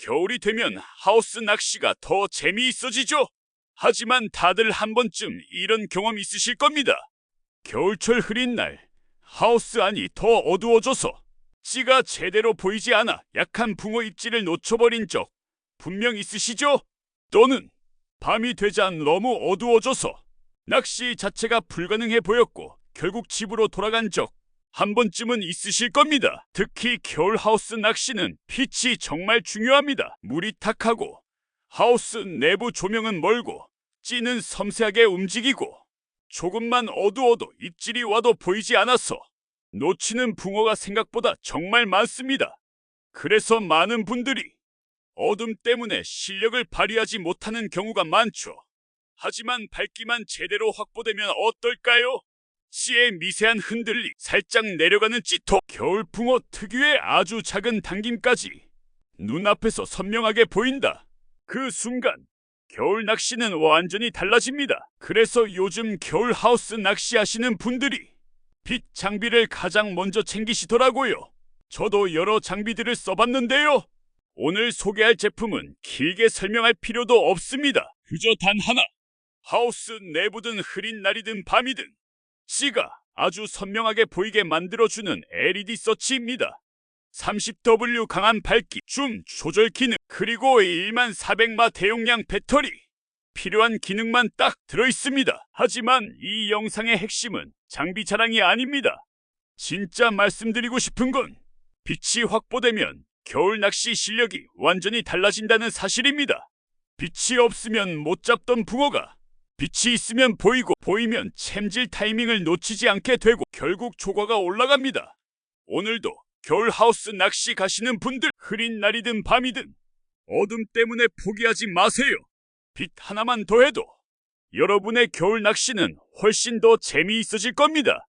겨울이 되면 하우스 낚시가 더 재미있어지죠. 하지만 다들 한 번쯤 이런 경험 있으실 겁니다. 겨울철 흐린 날 하우스 안이 더 어두워져서 찌가 제대로 보이지 않아 약한 붕어 입질을 놓쳐버린 적 분명 있으시죠? 또는 밤이 되자 너무 어두워져서 낚시 자체가 불가능해 보였고 결국 집으로 돌아간 적 한 번쯤은 있으실 겁니다. 특히 겨울 하우스 낚시는 빛이 정말 중요합니다. 물이 탁하고 하우스 내부 조명은 멀고 찌는 섬세하게 움직이고 조금만 어두워도 입질이 와도 보이지 않아서 놓치는 붕어가 생각보다 정말 많습니다. 그래서 많은 분들이 어둠 때문에 실력을 발휘하지 못하는 경우가 많죠. 하지만 밝기만 제대로 확보되면 어떨까요? 찌의 미세한 흔들림, 살짝 내려가는 찌토, 겨울 붕어 특유의 아주 작은 당김까지 눈앞에서 선명하게 보인다. 그 순간 겨울 낚시는 완전히 달라집니다. 그래서 요즘 겨울 하우스 낚시하시는 분들이 빛 장비를 가장 먼저 챙기시더라고요. 저도 여러 장비들을 써봤는데요. 오늘 소개할 제품은 길게 설명할 필요도 없습니다. 그저 단 하나. 하우스 내부든 흐린 날이든 밤이든 C가 아주 선명하게 보이게 만들어주는 LED 서치입니다. 30W 강한 밝기, 줌 조절 기능, 그리고 1만 400마 대용량 배터리. 필요한 기능만 딱 들어있습니다. 하지만 이 영상의 핵심은 장비 자랑이 아닙니다. 진짜 말씀드리고 싶은 건 빛이 확보되면 겨울 낚시 실력이 완전히 달라진다는 사실입니다. 빛이 없으면 못 잡던 붕어가 빛이 있으면 보이고 보이면 챔질 타이밍을 놓치지 않게 되고 결국 조과가 올라갑니다. 오늘도 겨울 하우스 낚시 가시는 분들 흐린 날이든 밤이든 어둠 때문에 포기하지 마세요. 빛 하나만 더해도 여러분의 겨울 낚시는 훨씬 더 재미있어질 겁니다.